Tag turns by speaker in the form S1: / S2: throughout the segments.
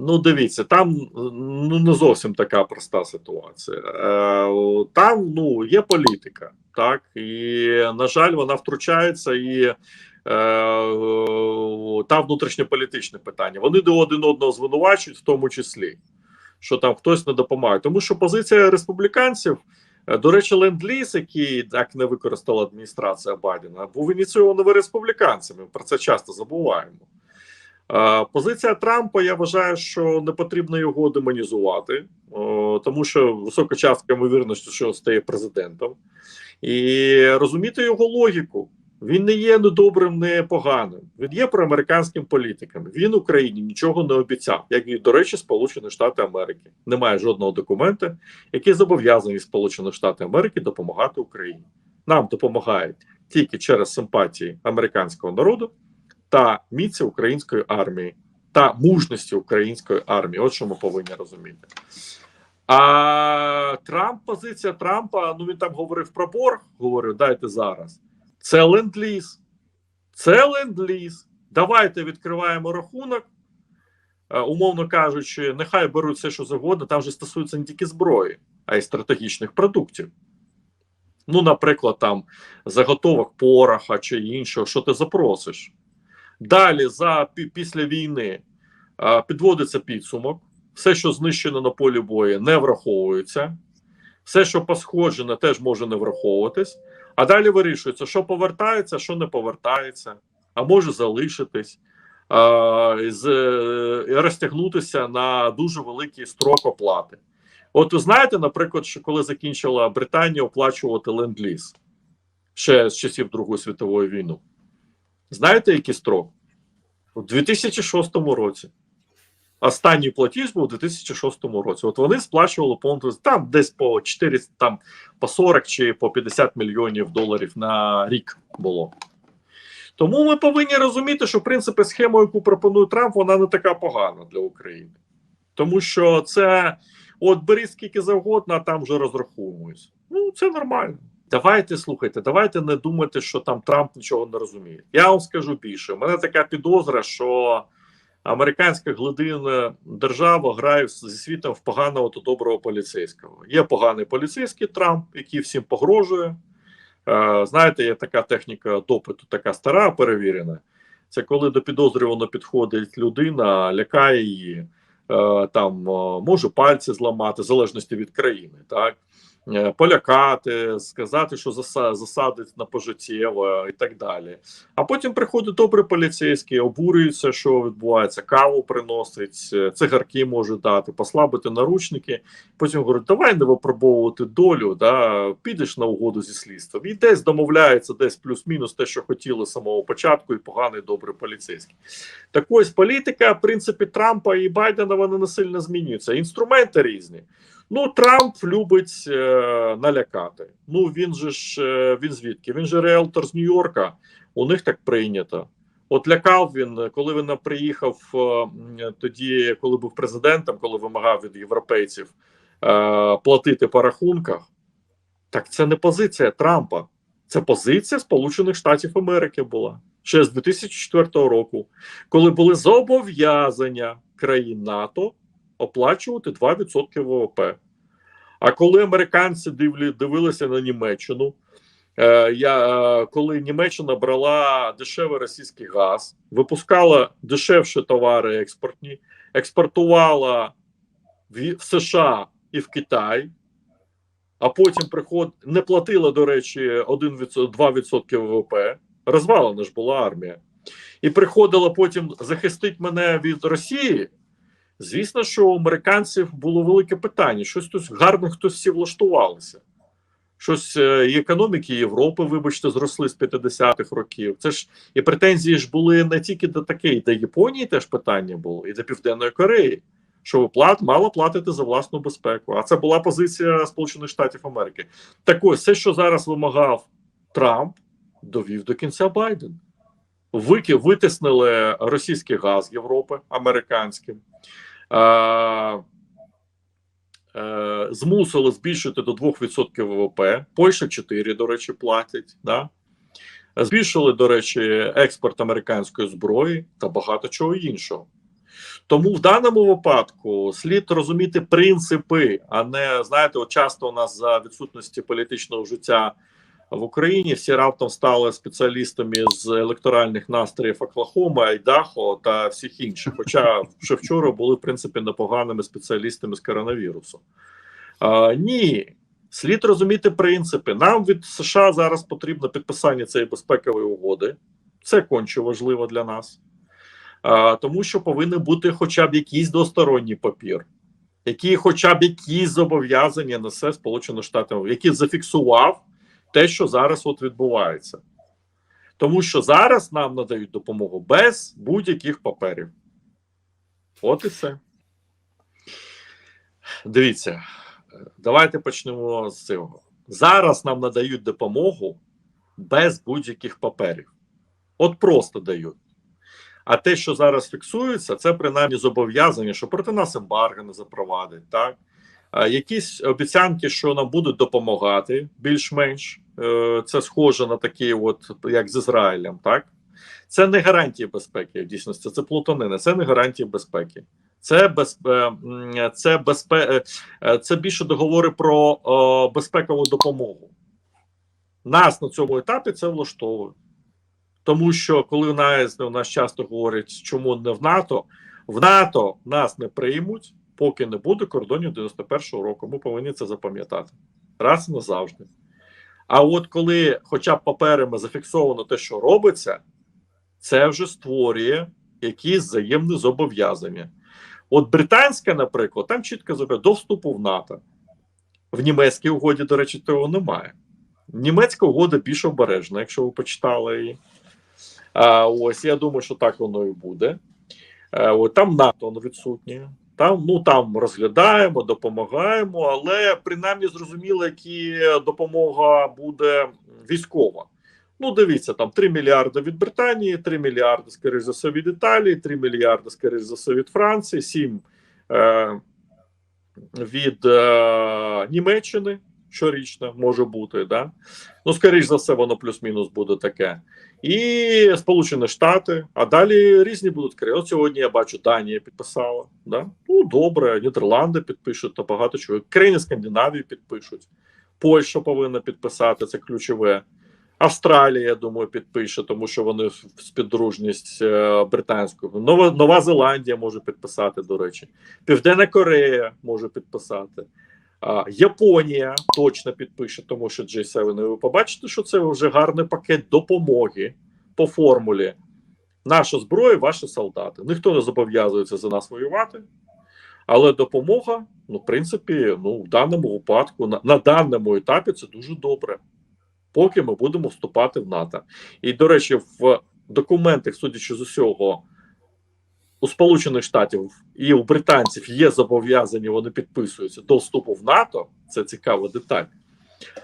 S1: Ну, дивіться, там ну не зовсім така проста ситуація. Е, Там ну є політика, так і на жаль, вона втручається і е, там внутрішньополітичне питання. Вони до один одного звинувачують, в тому числі, що там хтось не допомагає. Тому що позиція республіканців, е, до речі, ленд-ліз, який так не використала адміністрація Байдена, був ініційований республіканцями. Про це часто забуваємо. Е, Позиція Трампа, я вважаю, що не потрібно його демонізувати, тому що висока частка ймовірності, що стає президентом, і розуміти його логіку. Він не є не добрим, не поганим. Він є проамериканським політиком. Він Україні нічого не обіцяв, як і до речі, Сполучені Штати Америки. Немає жодного документа, який зобов'язаний Сполучені Штати Америки допомагати Україні. Нам допомагають тільки через симпатії американського народу та міці української армії та мужності української армії. От що ми повинні розуміти. А Трамп, позиція Трампа, ну він там говорив про борг, говорю, дайте зараз. Це ленд-ліз. Це ленд-ліз. Давайте відкриваємо рахунок. Е, умовно кажучи, нехай беруть все, що завгодно. Там же стосується не тільки зброї, а й стратегічних продуктів. Ну, наприклад, там заготовок пороха чи іншого, що ти запросиш. Далі, за після війни, е, підводиться підсумок. Все, що знищено на полі бою, не враховується. Все, що посходжене, теж може не враховуватись. А далі вирішується, що повертається, що не повертається, а може залишитись, а, з, і розтягнутися на дуже великий строк оплати. От ви знаєте, наприклад, що коли закінчила Британія оплачувати ленд-ліз ще з часів Другої світової війни. Знаєте, який строк? У 2006 році. Останній платіж був у 2006 році. От вони сплачували по там десь по 400, там по 40 чи по 50 мільйонів доларів на рік було. Тому ми повинні розуміти, що в принципі схема, яку пропонує Трамп, вона не така погана для України. Тому що це от бери скільки завгодно, а там вже розраховуємось. Ну, це нормально. Давайте слухайте, давайте не думати, що там Трамп нічого не розуміє. Я вам скажу більше. У мене така підозра, що американська глибинна держава грає зі світом в поганого та доброго поліцейського. Є поганий поліцейський Трамп, який всім погрожує. Е, Знаєте, є така техніка допиту, така стара, перевірена. Це коли до підозрюваного підходить людина, лякає її, е, там е, може пальці зламати, в залежності від країни, так полякати, сказати, що заса- засадить на пожиттєво і так далі. А потім приходить добрий поліцейський, обурюється, що відбувається, каву приносить, е, цигарки може дати, послабити наручники. Потім говорить, давай не випробовувати долю, да, підеш на угоду зі слідством. І десь домовляється, десь плюс-мінус те, що хотіли з самого початку, і поганий добрий поліцейський. Так ось політика, в принципі, Трампа і Байдена вона не сильно змінюється. Інструменти різні. Ну, Трамп любить е, налякати. Ну він же ж е, він звідки? Він же реалтор з Нью-Йорка. У них так прийнято. От лякав він, коли він приїхав е, тоді, коли був президентом, коли вимагав від європейців е, платити по рахунках. Так це не позиція Трампа, це позиція Сполучених Штатів Америки була ще з 2004 року, коли були зобов'язання країн НАТО оплачувати 2% ВВП. А коли американці дивилися на Німеччину, е, я, е, коли Німеччина брала дешевий російський газ, випускала дешевші товари експортні, експортувала в, в США і в Китай, а потім приход не платила, до речі, 1%, 2% ВВП, розвалена ж була армія, і приходила потім захистить мене від Росії. Звісно, що у американців було велике питання. Щось тут гарно хтось всі влаштувалися. Щось е, і економіки Європи, вибачте, зросли з 50-х років. Це ж і претензії ж були не тільки до такої, до Японії теж питання було, і до Південної Кореї, що ви плат, мало платите за власну безпеку. А це була позиція Сполучених Штатів Америки. Так ось, все, що зараз вимагав Трамп, довів до кінця Байден. Вики витиснили російський газ Європи американським. Е, е, змусили збільшити до 2% ВВП. Польща 4, до речі, платять. Да? Збільшили, до речі, експорт американської зброї та багато чого іншого. Тому в даному випадку слід розуміти принципи, а не знаєте, от часто у нас за відсутності політичного життя в Україні всі раптом стали спеціалістами з електоральних настроїв Оклахоми, Айдахо та всіх інших. Хоча ще вчора були в принципі непоганими спеціалістами з коронавірусу. А, ні, слід розуміти принципи. Нам від США зараз потрібно підписання цієї безпекової угоди. Це конче важливо для нас. А, тому що повинен бути хоча б якийсь двосторонній папір, який хоча б якісь зобов'язання несе Сполучені Штати, який зафіксував те, що зараз от відбувається. Тому що зараз нам надають допомогу без будь-яких паперів. От і все. Дивіться, давайте почнемо з цього. Зараз нам надають допомогу без будь-яких паперів. От просто дають. А те, що зараз фіксується, це принаймні зобов'язання, що проти нас ембарго не запровадить. Так? Якісь обіцянки, що нам будуть допомагати більш-менш. Е, Це схоже на такі, от як з Ізраїлем, так? Це не гарантії безпеки в дійсності, це плутанина, це не гарантії безпеки. Це без, е, це, безпе, е, це більше договори про безпекову допомогу. Нас на цьому етапі це влаштовує. Тому що коли у у нас часто говорять, чому не в НАТО, в НАТО нас не приймуть, поки не буде кордонів 91-го року. Ми повинні це запам'ятати раз і назавжди. А от коли, хоча б паперами зафіксовано те, що робиться, це вже створює якісь взаємні зобов'язання. От британська, наприклад, там чітко зобов'язання до вступу в НАТО. В німецькій угоді, до речі, того немає. Німецька угода більш обережна, якщо ви почитали її. А, Ось я думаю, що так воно і буде. А, от, там НАТО відсутнє. Там ну там розглядаємо, допомагаємо, але принаймні зрозуміло, які допомога буде військова. Ну, дивіться, там 3 мільярди від Британії, 3 мільярди, скоріш за все, від Італії, 3 мільярди, скоріш за все, від Франції, 7 е, від е, Німеччини щорічно може бути. Да? Ну, скоріш за все, воно плюс-мінус буде таке. І Сполучені Штати, а далі різні будуть країни. От сьогодні я бачу, Данія підписала. Да? Ну, добре, Нідерланди підпишуть та багато чого. Країни Скандинавії підпишуть. Польща повинна підписати, це ключове. Австралія, я думаю, підпише, тому що вони в співдружність е, британською. Нова Нова Зеландія може підписати, до речі, Південна Корея може підписати. Японія точно підпише, тому що G7. Ви побачите, що це вже гарний пакет допомоги по формулі. Наша зброя, ваші солдати. Ніхто не зобов'язується за нас воювати, але допомога, ну, в принципі, ну, в даному випадку, на, на даному етапі це дуже добре. Поки ми будемо вступати в НАТО. І, до речі, в документах, судячи з усього, у Сполучених Штатів і у британців є зобов'язання, вони підписуються до вступу в НАТО. Це цікава деталь.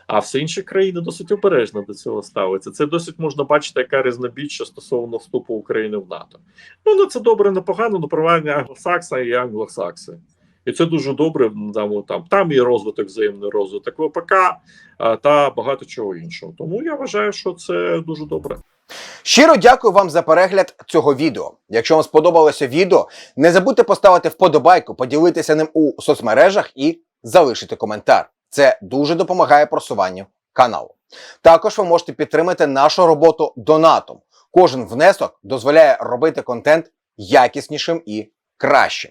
S1: А всі інші країни досить обережно до цього ставиться. Це досить можна бачити, яка різнобіччя стосовно вступу України в НАТО. Ну не це добре, непогано, ну але проведення англосакса і англосакси. І це дуже добре. Там, там, є розвиток, взаємний розвиток ВПК та багато чого іншого. Тому я вважаю, що це дуже добре.
S2: Щиро дякую вам за перегляд цього відео. Якщо вам сподобалося відео, не забудьте поставити вподобайку, поділитися ним у соцмережах і залишити коментар. Це дуже допомагає просуванню каналу. Також ви можете підтримати нашу роботу донатом. Кожен внесок дозволяє робити контент якіснішим і кращим.